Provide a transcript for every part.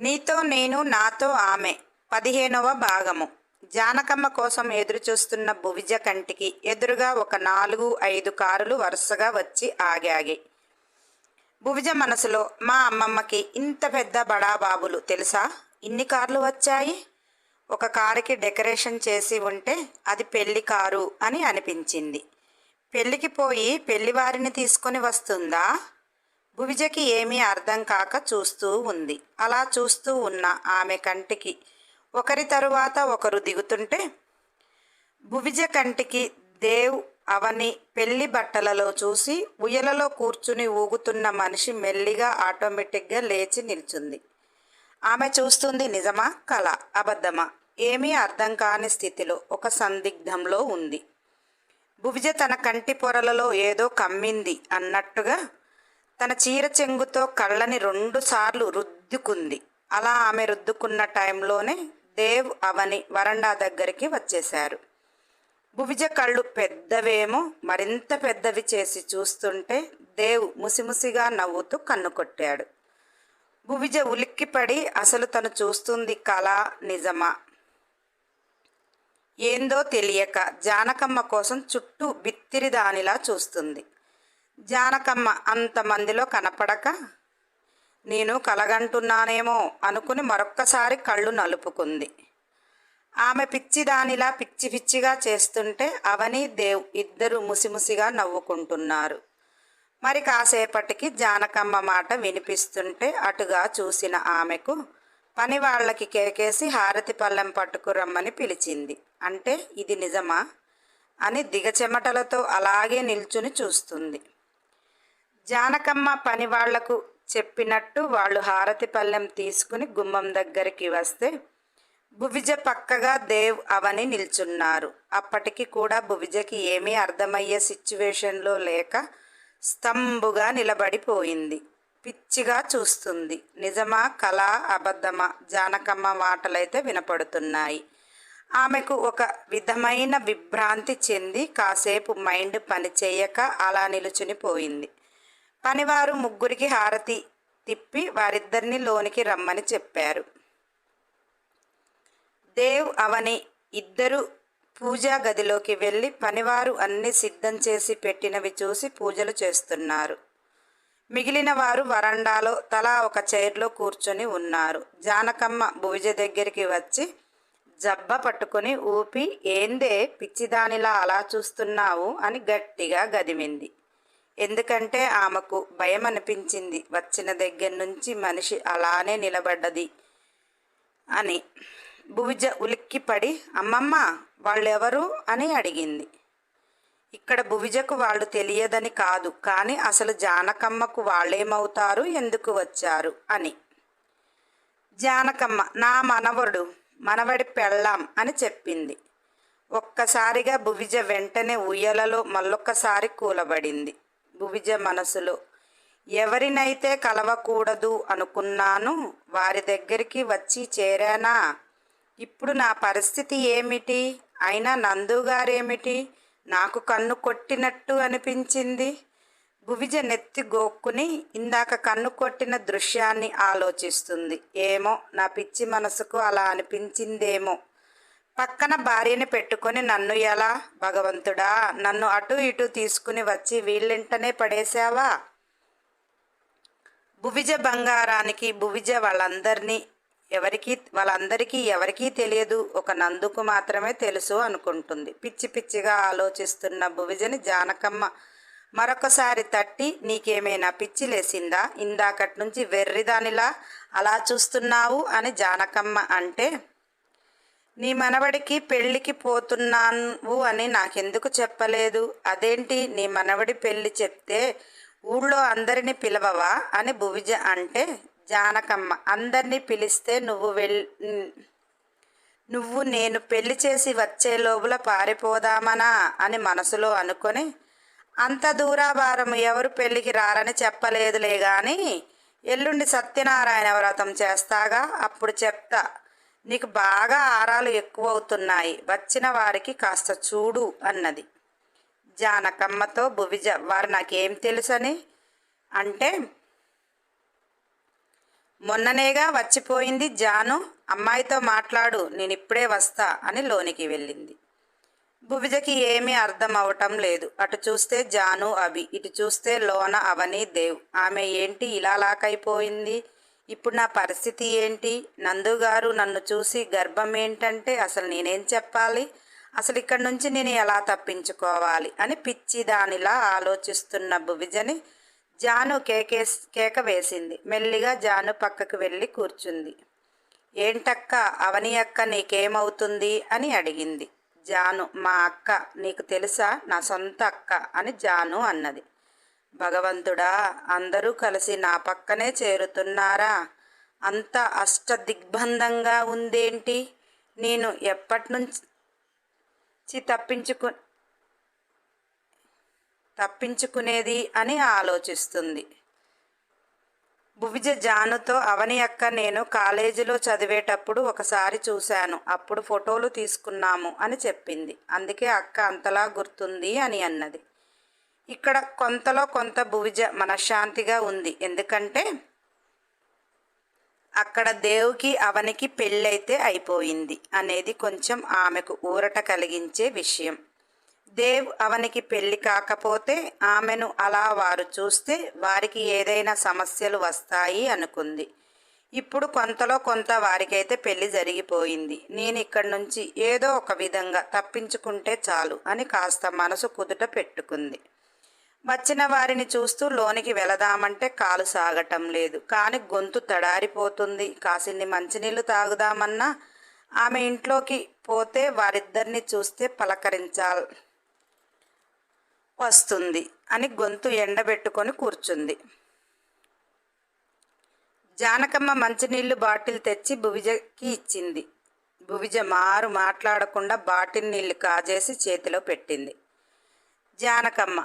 నీతో నేను నాతో ఆమె. పదిహేనవ భాగము. జానకమ్మ కోసం ఎదురుచూస్తున్న భువిజ కంటికి ఎదురుగా ఒక నాలుగు ఐదు కారులు వరుసగా వచ్చి ఆగాయి. భువిజ మనసులో మా అమ్మమ్మకి ఇంత పెద్ద బడాబాబులు తెలుసా? ఇన్ని కార్లు వచ్చాయి? ఒక కారుకి డెకరేషన్ చేసి ఉంటే అది పెళ్ళి కారు అని అనిపించింది. పెళ్ళికి పోయి పెళ్ళివారిని తీసుకొని వస్తుందా? భువిజకి ఏమీ అర్థం కాక చూస్తూ ఉంది. అలా చూస్తూ ఉన్న ఆమె కంటికి ఒకరి తరువాత ఒకరు దిగుతుంటే భువిజ కంటికి దేవ్ అవని పెళ్ళి బట్టలలో చూసి ఉయ్యలలో కూర్చుని ఊగుతున్న మనిషి మెల్లిగా ఆటోమేటిక్గా లేచి నిల్చుంది. ఆమె చూస్తుంది నిజమా కళ అబద్ధమా? ఏమీ అర్థం కాని స్థితిలో ఒక సందిగ్ధంలో ఉంది. భువిజ తన కంటి పొరలలో ఏదో కమ్మింది అన్నట్టుగా తన చీర చెంగుతో కళ్ళని రెండు సార్లు రుద్దుకుంది. అలా ఆమె రుద్దుకున్న టైంలోనే దేవ్ అవని వరండా దగ్గరికి వచ్చేశారు. భువిజ కళ్ళు పెద్దవేమో మరింత పెద్దవి చేసి చూస్తుంటే దేవ్ ముసిముసిగా నవ్వుతూ కన్ను కొట్టాడు. భువిజ ఉలిక్కిపడి అసలు తను చూస్తుంది కళ నిజమా? ఏందో తెలియక జానకమ్మ కోసం చుట్టూ బిత్తిరి దానిలా చూస్తుంది. జానకమ్మ అంతమందిలో కనపడక నేను కలగంటున్నానేమో అనుకుని మరొక్కసారి కళ్ళు నలుపుకుంది. ఆమె పిచ్చిదానిలా పిచ్చి పిచ్చిగా చేస్తుంటే అవని దేవ్ ఇద్దరు ముసిముసిగా నవ్వుకుంటున్నారు. మరి కాసేపటికి జానకమ్మ మాట వినిపిస్తుంటే అటుగా చూసిన ఆమెకు పని వాళ్ళకి కేకేసి హారతి పళ్ళెం పట్టుకురమ్మని పిలిచింది. అంటే ఇది నిజమా? అని దిగచెమటలతో అలాగే నిల్చుని చూస్తుంది. జానకమ్మ పనివాళ్ళకు చెప్పినట్టు వాళ్ళు హారతి పళ్ళెం తీసుకుని గుమ్మం దగ్గరికి వస్తే భువిజ పక్కగా దేవ్ అవని నిల్చున్నారు. అప్పటికి కూడా భువిజకి ఏమీ అర్థమయ్యే సిచ్యువేషన్లో లేక స్తంభుగా నిలబడిపోయింది. పిచ్చిగా చూస్తుంది. నిజమా కళ అబద్ధమా? జానకమ్మ మాటలైతే వినపడుతున్నాయి. ఆమెకు ఒక విధమైన విభ్రాంతి చెంది కాసేపు మైండ్ పనిచేయక అలా నిలుచునిపోయింది పనివారు ముగ్గురికి హారతి తిప్పి వారిద్దరిని లోనికి రమ్మని చెప్పారు. దేవ్ అవని ఇద్దరు పూజా గదిలోకి వెళ్ళి పనివారు అన్ని సిద్ధం చేసి పెట్టినవి చూసి పూజలు చేస్తున్నారు. మిగిలిన వారు వరండాలో తలా ఒక చైర్లో కూర్చొని ఉన్నారు. జానకమ్మ భువిజ దగ్గరికి వచ్చి జబ్బ పట్టుకుని ఊపి ఏందే పిచ్చిదానిలా అలా చూస్తున్నావు? అని గట్టిగా గదిమింది. ఎందుకంటే ఆమెకు భయం అనిపించింది వచ్చిన దగ్గర నుంచి మనిషి అలానే నిలబడ్డది అని. భువిజ ఉలిక్కిపడి అమ్మమ్మ వాళ్ళెవరు? అని అడిగింది. ఇక్కడ భువిజకు వాళ్ళు తెలియదని కాదు కానీ అసలు జానకమ్మకు వాళ్ళేమవుతారు ఎందుకు వచ్చారు అని. జానకమ్మ నా మనవడు మనవడి పెళ్ళాం అని చెప్పింది. ఒక్కసారిగా భువిజ వెంటనే ఉయ్యలలో మళ్ళొక్కసారి కూలబడింది. భువిజ మనసులో. ఎవరినైతే కలవకూడదు అనుకున్నాను వారి దగ్గరికి వచ్చి చేరానా? ఇప్పుడు నా పరిస్థితి ఏమిటి? అయినా నందుగారేమిటి నాకు కన్ను కొట్టినట్టు అనిపించింది. భువిజ నెత్తి గోక్కుని ఇందాక కన్ను కొట్టిన దృశ్యాన్ని ఆలోచిస్తుంది. ఏమో నా పిచ్చి మనసుకు అలా అనిపించిందేమో. పక్కన భార్యని పెట్టుకొని నన్ను ఎలా? భగవంతుడా నన్ను అటు ఇటు తీసుకుని వచ్చి వీళ్ళింటనే పడేశావా? భువిజ బంగారానికి భువిజ వాళ్ళందరినీ ఎవరికి వాళ్ళందరికీ ఎవరికీ తెలియదు. ఒక నందుకు మాత్రమే తెలుసు అనుకుంటుంది. పిచ్చి పిచ్చిగా ఆలోచిస్తున్న భువిజని జానకమ్మ మరొకసారి తట్టి నీకేమైనా పిచ్చి లేసిందా? ఇందాకటి నుంచి వెర్రిదానిలా అలా చూస్తున్నావు అని జానకమ్మ అంటే నీ మనవడికి పెళ్ళికి పోతున్నావు అని నాకెందుకు చెప్పలేదు? అదేంటి నీ మనవడి పెళ్ళి చెప్తే ఊళ్ళో అందరినీ పిలవవా అని భువిజ అంటే జానకమ్మ అందరినీ పిలిస్తే నువ్వు వెల్ నువ్వు నేను పెళ్ళి చేసి వచ్చే లోపల పారిపోదామనా అని మనసులో అనుకొని అంత దూరాభారం ఎవరు పెళ్ళికి రారని చెప్పలేదులే కానీ ఎల్లుండి సత్యనారాయణ వ్రతం చేస్తాగా అప్పుడు చెప్తా నీకు బాగా ఆరాలు ఎక్కువ అవుతున్నాయి వచ్చిన వారికి కాస్త చూడు అన్నది. జానకమ్మతో భువిజ వారు నాకేం తెలుసని? అంటే మొన్ననేగా వచ్చిపోయింది జాను అమ్మాయితో మాట్లాడు నేను ఇప్పుడే వస్తా అని లోనికి వెళ్ళింది. భువిజకి ఏమీ అర్థం అవటం లేదు. అటు చూస్తే జాను అవి ఇటు చూస్తే లోన అవని దేవ్. ఆమె ఏంటి ఇలా లాకైపోయింది? ఇప్పుడు నా పరిస్థితి ఏంటి? నందు గారు నన్ను చూసి గర్భం ఏంటంటే అసలు నేనేం చెప్పాలి? అసలు ఇక్కడి నుంచి నేను ఎలా తప్పించుకోవాలి? అని పిచ్చి దానిలా ఆలోచిస్తున్న భువిజని జాను కేకేస్ కేక వేసింది. మెల్లిగా జాను పక్కకు వెళ్ళి కూర్చుంది. ఏంటక్క? అవని అక్క నీకేమవుతుంది? అని అడిగింది. జాను మా అక్క నీకు తెలుసా? నా సొంత అక్క అని జాను అన్నది. భగవంతుడా అందరూ కలిసి నా పక్కనే చేరుతున్నారా? అంత అష్ట దిగ్బంధంగా ఉందేంటి? నేను ఎప్పటి నుంచి తప్పించుకు తప్పించుకునేది అని ఆలోచిస్తుంది. భువిజ జానుతో అవని అక్క నేను కాలేజీలో చదివేటప్పుడు ఒకసారి చూశాను. అప్పుడు ఫోటోలు తీసుకున్నాము అని చెప్పింది. అందుకే అక్క అంతలా గుర్తుంది అని అన్నది. ఇక్కడ కొంతలో కొంత భువిజ మనశ్శాంతిగా ఉంది. ఎందుకంటే అక్కడ దేవుకి అవనికి పెళ్ళైతే అయిపోయింది అనేది కొంచెం ఆమెకు ఊరట కలిగించే విషయం. దేవ్ అవనికి పెళ్ళి కాకపోతే ఆమెను అలా వారు చూస్తే వారికి ఏదైనా సమస్యలు వస్తాయి అనుకుంది. ఇప్పుడు కొంతలో కొంత వారికైతే పెళ్ళి జరిగిపోయింది. నేను ఇక్కడి నుంచి ఏదో ఒక విధంగా తప్పించుకుంటే చాలు అని కాస్త మనసు కుదుట పెట్టుకుంది. వచ్చిన వారిని చూస్తూ లోనికి వెళదామంటే కాలు సాగటం లేదు. కానీ గొంతు తడారిపోతుంది. కాసిన్ని మంచినీళ్ళు తాగుదామన్నా ఆమె ఇంట్లోకి పోతే వారిద్దరిని చూస్తే పలకరించాలి వస్తుంది అని గొంతు ఎండబెట్టుకొని కూర్చుంది. జానకమ్మ మంచినీళ్ళు బాటిల్ తెచ్చి భువిజకి ఇచ్చింది. భువిజ మారు మాట్లాడకుండా బాటిల్ నీళ్ళు కాజేసి చేతిలో పెట్టింది. జానకమ్మ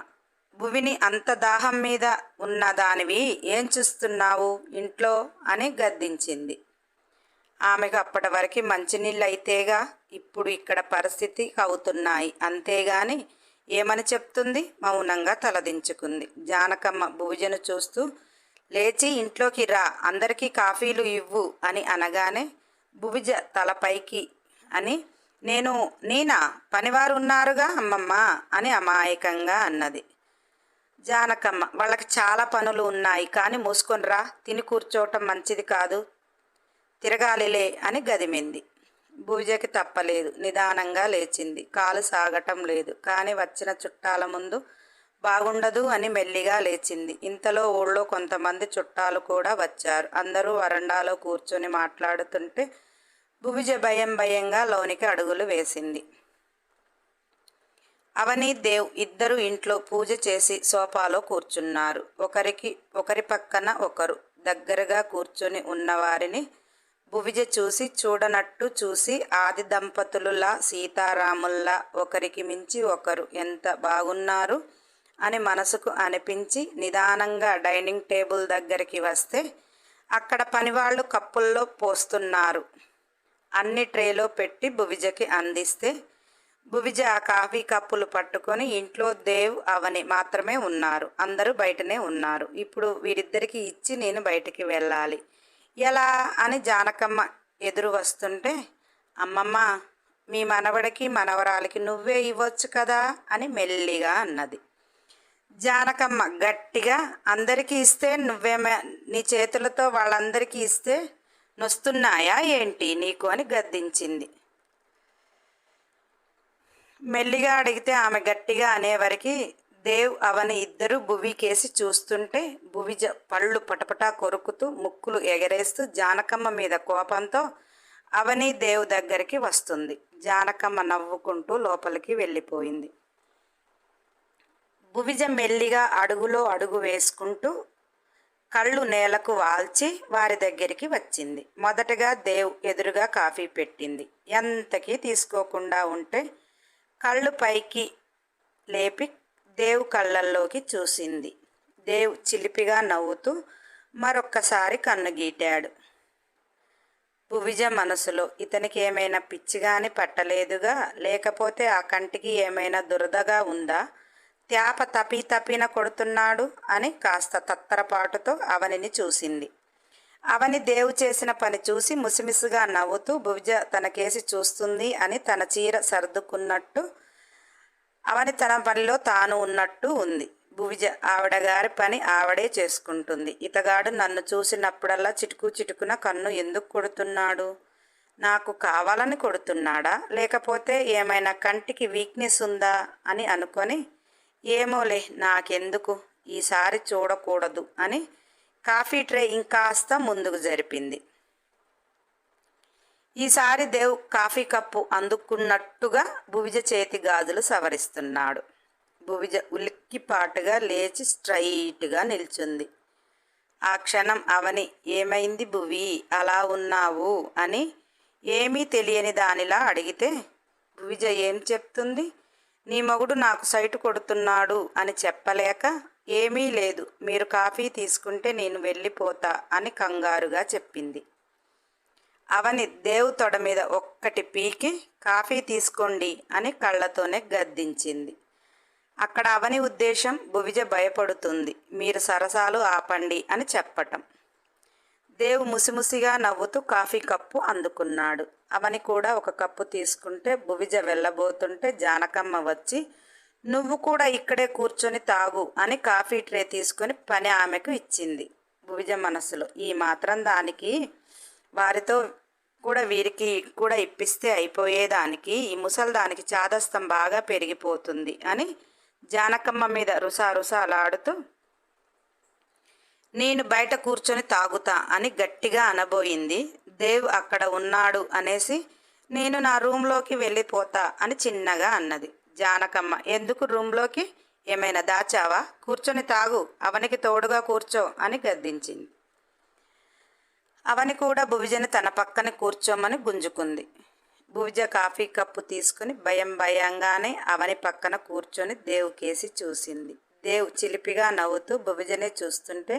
భువిని అంత దాహం మీద ఉన్న దానివి ఏం చూస్తున్నావు? ఇంట్లో? అని గద్దించింది. ఆమెకు అప్పటి వరకు మంచినీళ్ళు అయితేగా ఇప్పుడు ఇక్కడ పరిస్థితి అవుతున్నాయి. అంతేగాని ఏమని చెప్తుంది? మౌనంగా తలదించుకుంది. జానకమ్మ భువిజను చూస్తూ లేచి ఇంట్లోకి రా అందరికీ కాఫీలు ఇవ్వు అని అనగానే భువిజ తలపైకి అని నేను నేనా పనివారు ఉన్నారుగా అమ్మమ్మ అని అమాయకంగా అన్నది. జానకమ్మ వాళ్ళకి చాలా పనులు ఉన్నాయి కానీ మూసుకొని రా తిని కూర్చోవటం మంచిది కాదు. తిరగాలిలే అని గదిమింది. భుజకి తప్పలేదు. నిదానంగా లేచింది. కాలు సాగటం లేదు. కానీ వచ్చిన చుట్టాల ముందు బాగుండదు అని మెల్లిగా లేచింది. ఇంతలో ఊళ్ళో కొంతమంది చుట్టాలు కూడా వచ్చారు. అందరూ వరండాలో కూర్చొని మాట్లాడుతుంటే భువిజ భయం భయంగా లోనికి అడుగులు వేసింది. అవని దేవ్ ఇద్దరు ఇంట్లో పూజ చేసి సోఫాలో కూర్చున్నారు. ఒకరికి ఒకరి పక్కన ఒకరు దగ్గరగా కూర్చొని ఉన్నవారిని భువిజ చూసి చూడనట్టు చూసి ఆది దంపతులులా సీతారాముల్లా ఒకరికి మించి ఒకరు ఎంత బాగున్నారు అని మనసుకు అనిపించి నిదానంగా డైనింగ్ టేబుల్ దగ్గరికి వస్తే అక్కడ పనివాళ్ళు కప్పుల్లో పోస్తున్నారు. అన్ని ట్రేలో పెట్టి భువిజకి అందిస్తే భువిజ కాఫీ కప్పులు పట్టుకొని ఇంట్లో దేవ్ అవని మాత్రమే ఉన్నారు. అందరూ బయటనే ఉన్నారు. ఇప్పుడు వీరిద్దరికి ఇచ్చి నేను బయటికి వెళ్ళాలి. ఎలా? అని జానకమ్మ ఎదురు వస్తుంటే అమ్మమ్మ మీ మనవడికి మనవరాలికి నువ్వే ఇవ్వచ్చు కదా? అని మెల్లిగా అన్నది. జానకమ్మ గట్టిగా అందరికీ ఇస్తే నువ్వేమే నీ చేతులతో వాళ్ళందరికీ ఇస్తే నొస్తున్నాయా ఏంటి నీకు? అని గద్దించింది. మెల్లిగా అడిగితే ఆమె గట్టిగా అనేవరికి దేవ్ అవని ఇద్దరు భువికేసి చూస్తుంటే భువిజ పళ్ళు పటపటా కొరుకుతూ ముక్కులు ఎగరేస్తూ జానకమ్మ మీద కోపంతో అవని దేవ్ దగ్గరికి వస్తుంది. జానకమ్మ నవ్వుకుంటూ లోపలికి వెళ్ళిపోయింది. భువిజ మెల్లిగా అడుగులో అడుగు వేసుకుంటూ కళ్ళు నేలకు వాల్చి వారి దగ్గరికి వచ్చింది. మొదటగా దేవ్ ఎదురుగా కాఫీ పెట్టింది. ఎంతకీ తీసుకోకుండా ఉంటే కళ్ళు పైకి లేపి దేవు కళ్ళల్లోకి చూసింది. దేవ్ చిలిపిగా నవ్వుతూ మరొక్కసారి కన్ను గీటాడు. భువిజ మనసులో ఇతనికి ఏమైనా పిచ్చిగాని పట్టలేదుగా లేకపోతే ఆ కంటికి ఏమైనా దురదగా ఉందా? త్యాప తపి తపిన కొడుతున్నాడు అని కాస్త తత్తరపాటుతో అవనిని చూసింది. అవని దేవు చేసిన పని చూసి ముసిమిసుగా నవ్వుతూ భువిజ తన కేసి చూస్తుంది అని తన చీర సర్దుకున్నట్టు అవని తన పనిలో తాను ఉన్నట్టు ఉంది. భువిజ ఆవిడ గారి పని ఆవిడే చేసుకుంటుంది. ఇతగాడు నన్ను చూసినప్పుడల్లా చిటుకు చిటుకున కన్ను ఎందుకు కొడుతున్నాడు? నాకు కావాలని కొడుతున్నాడా? లేకపోతే ఏమైనా కంటికి వీక్నెస్ ఉందా అని అనుకొని ఏమోలే నాకెందుకు? ఈసారి చూడకూడదు అని కాఫీ ట్రే ఇంకాస్త ముందుకు జరిపింది. ఈసారి దేవ్ కాఫీ కప్పు అందుకున్నట్టుగా భువిజ చేతి గాజులు సవరిస్తున్నాడు. భువిజ ఉలిక్కిపాటుగా లేచి స్ట్రైట్గా నిల్చుంది. ఆ క్షణం అవని ఏమైంది భువి? అలా ఉన్నావు? అని ఏమీ తెలియని దానిలా అడిగితే భువిజ ఏం చెప్తుంది? నీ మగుడు నాకు సైటు కొడుతున్నాడు అని చెప్పలేక ఏమీ లేదు. మీరు కాఫీ తీసుకుంటే నేను వెళ్ళిపోతా అని కంగారుగా చెప్పింది. అవని దేవు తొడ మీద ఒక్కటి పీకి కాఫీ తీసుకోండి అని కళ్ళతోనే గద్దించింది. అక్కడ అవని ఉద్దేశం భువిజ భయపడుతుంది. మీరు సరసాలు ఆపండి అని చెప్పటం. దేవు ముసిముసిగా నవ్వుతూ కాఫీ కప్పు అందుకున్నాడు. అవని కూడా ఒక కప్పు తీసుకుంటే భువిజ వెళ్ళబోతుంటే జానకమ్మ వచ్చి నువ్వు కూడా ఇక్కడే కూర్చొని తాగు అని కాఫీ ట్రే తీసుకొని పని ఆమెకు ఇచ్చింది. భువిజ మనసులో ఈ మాత్రం దానికి వారితో కూడా వీరికి కూడా ఇప్పిస్తే అయిపోయేదానికి ఈ ముసల్దానికి చాదస్తం బాగా పెరిగిపోతుంది అని జానకమ్మ మీద రుసా రుసాలాడుతూ నేను బయట కూర్చొని తాగుతా అని గట్టిగా అనబోయింది. దేవ్ అక్కడ ఉన్నాడు అనేసి నేను నా రూమ్లోకి వెళ్ళిపోతా అని చిన్నగా అన్నది. జానకమ్మ ఎందుకు రూమ్లోకి ఏమైనా దాచావా? కూర్చొని తాగు అవనికి తోడుగా కూర్చో అని గద్దించింది. అవని కూడా భువిజని తన పక్కన కూర్చోమని గుంజుకుంది. భువిజ కాఫీ కప్పు తీసుకుని భయం భయంగానే అవని పక్కన కూర్చొని దేవుకేసి చూసింది. దేవ్ చిలిపిగా నవ్వుతూ భువిజనే చూస్తుంటే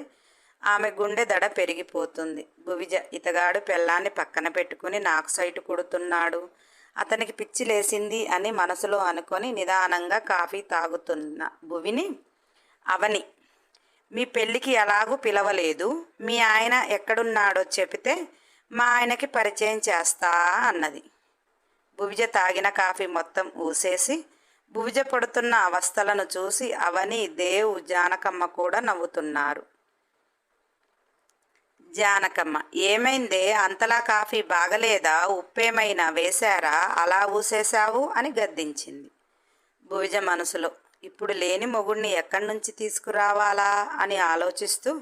ఆమె గుండె దడ పెరిగిపోతుంది. భువిజ ఇతగాడు పెళ్ళాన్ని పక్కన పెట్టుకుని నాకు సైటు కొడుతున్నాడు. అతనికి పిచ్చి లేసింది అని మనసులో అనుకొని నిదానంగా కాఫీ తాగుతున్న భువిని అవని మీ పెళ్ళికి ఎలాగూ పిలవలేదు. మీ ఆయన ఎక్కడున్నాడో చెబితే మా ఆయనకి పరిచయం చేస్తా అన్నది. భువిజ తాగిన కాఫీ మొత్తం ఊసేసి భువిజ పడుతున్న అవస్థలను చూసి అవని దేవు జానకమ్మ కూడా నవ్వుతున్నారు. జానకమ్మ. ఏమైందే? అంతలా కాఫీ బాగలేదా? ఉప్పేమైనా వేశారా? అలా ఊసేశావు అని గద్దించింది. భువిజ మనసులో ఇప్పుడు లేని మొగుడిని ఎక్కడి నుంచి తీసుకురావాలా? అని ఆలోచిస్తూ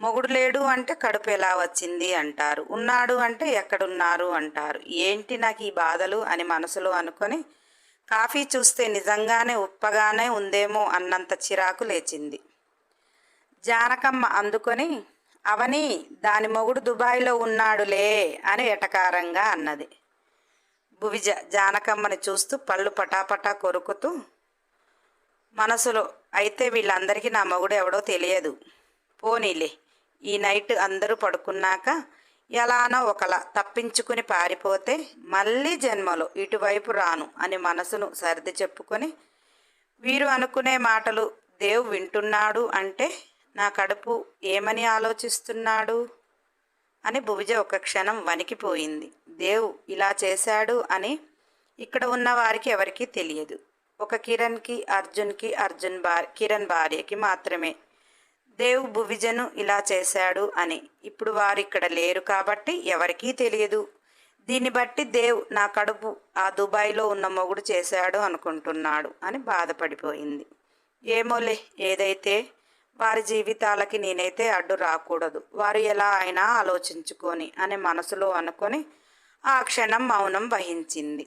మొగుడు లేడు అంటే కడుపు ఎలా వచ్చింది? అంటారు. ఉన్నాడు అంటే ఎక్కడున్నారు? అంటారు. ఏంటి నాకు ఈ బాధలు? అని మనసులో అనుకొని కాఫీ చూస్తే నిజంగానే ఉప్పగానే ఉందేమో అన్నంత చిరాకు లేచింది. జానకమ్మ అందుకొని అవని దాని మొగుడు దుబాయ్లో ఉన్నాడులే అని ఎటకారంగా అన్నది. భువిజ జానకమ్మని చూస్తూ పళ్ళు పటాపటా కొరుకుతూ మనసులో అయితే వీళ్ళందరికీ నా మొగుడు ఎవడో తెలియదు. పోనీలే ఈ నైట్ అందరూ పడుకున్నాక ఎలానో ఒకలా తప్పించుకుని పారిపోతే మళ్ళీ జన్మలో ఇటువైపు రాను అని మనసును సర్ది చెప్పుకొని వీరు అనుకునే మాటలు దేవు వింటున్నాడు అంటే నా కడుపు ఏమని ఆలోచిస్తున్నాడు? అని భువిజ ఒక క్షణం వణికిపోయింది. దేవ్ ఇలా చేశాడు అని ఇక్కడ ఉన్న వారికి ఎవరికీ తెలియదు. ఒక కిరణ్కి అర్జున్కి అర్జున్ భార్ కిరణ్ భార్యకి మాత్రమే. దేవ్ భువిజను ఇలా చేశాడు అని. ఇప్పుడు వారు ఇక్కడ లేరు కాబట్టి ఎవరికీ తెలియదు. దీన్ని బట్టి దేవ్ నా కడుపు ఆ దుబాయ్లో ఉన్న మొగుడు చేశాడు అనుకుంటున్నాడు అని బాధపడిపోయింది. ఏమోలే ఏదైతే వారి జీవితాలకి నేనైతే అడ్డు రాకూడదు. వారు ఎలా అయినా ఆలోచించుకొని అని మనసులో అనుకొని ఆ క్షణం మౌనం వహించింది.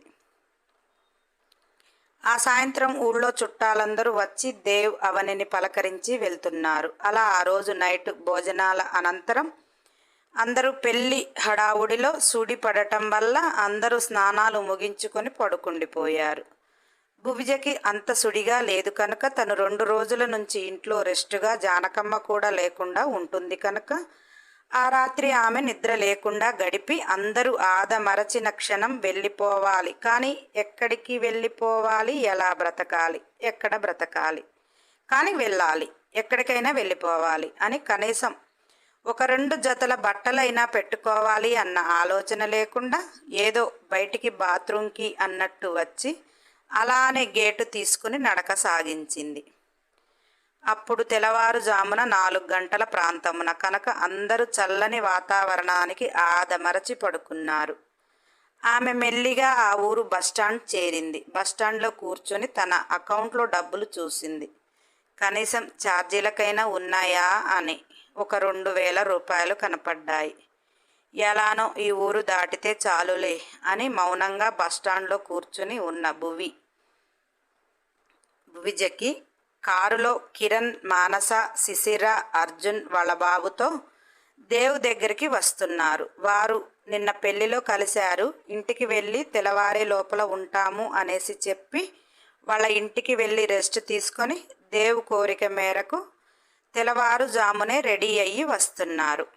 ఆ సాయంత్రం ఊళ్ళో చుట్టాలందరూ వచ్చి దేవ్ అవనిని పలకరించి వెళ్తున్నారు. అలా ఆ రోజు నైట్ భోజనాల అనంతరం అందరూ పెళ్ళి హడావుడిలో సూడి పడటం వల్ల అందరూ స్నానాలు ముగించుకొని పడుకుండిపోయారు. భువిజకి అంత సుడిగా లేదు కనుక తను రెండు రోజుల నుంచి ఇంట్లో రెస్ట్గా జానకమ్మ కూడా లేకుండా ఉంటుంది కనుక ఆ రాత్రి ఆమె నిద్ర లేకుండా గడిపి అందరూ ఆదమరచిన క్షణం వెళ్ళిపోవాలి. కానీ ఎక్కడికి వెళ్ళిపోవాలి? ఎలా బ్రతకాలి? ఎక్కడ బ్రతకాలి? కానీ వెళ్ళాలి. ఎక్కడికైనా వెళ్ళిపోవాలి అని కనీసం ఒక రెండు జతల బట్టలైనా పెట్టుకోవాలి అన్న ఆలోచన లేకుండా ఏదో బయటికి బాత్రూంకి అన్నట్టు వచ్చి అలానే గేటు తీసుకుని నడక సాగించింది. అప్పుడు తెల్లవారుజామున నాలుగు గంటల ప్రాంతమున కనుక అందరూ చల్లని వాతావరణానికి ఆదమరచి పడుకున్నారు. ఆమె మెల్లిగా ఆ ఊరు బస్టాండ్ చేరింది. బస్టాండ్లో కూర్చొని తన అకౌంట్లో డబ్బులు చూసింది. కనీసం ఛార్జీలకైనా ఉన్నాయా అని ఒక రెండు వేల రూపాయలు కనపడ్డాయి. ఎలానో ఈ ఊరు దాటితే చాలులే అని మౌనంగా బస్టాండ్లో కూర్చుని ఉన్న భువి. భువిజకి కారులో కిరణ్ మానస శిశిర అర్జున్ వాళ్ళ బాబుతో దేవ్ దగ్గరికి వస్తున్నారు. వారు నిన్న పెళ్ళిలో కలిశారు. ఇంటికి వెళ్ళి తెల్లవారే లోపల ఉంటాము అనేసి చెప్పి వాళ్ళ ఇంటికి వెళ్ళి రెస్ట్ తీసుకొని దేవు కోరిక మేరకు తెల్లవారుజామునే రెడీ అయ్యి వస్తున్నారు.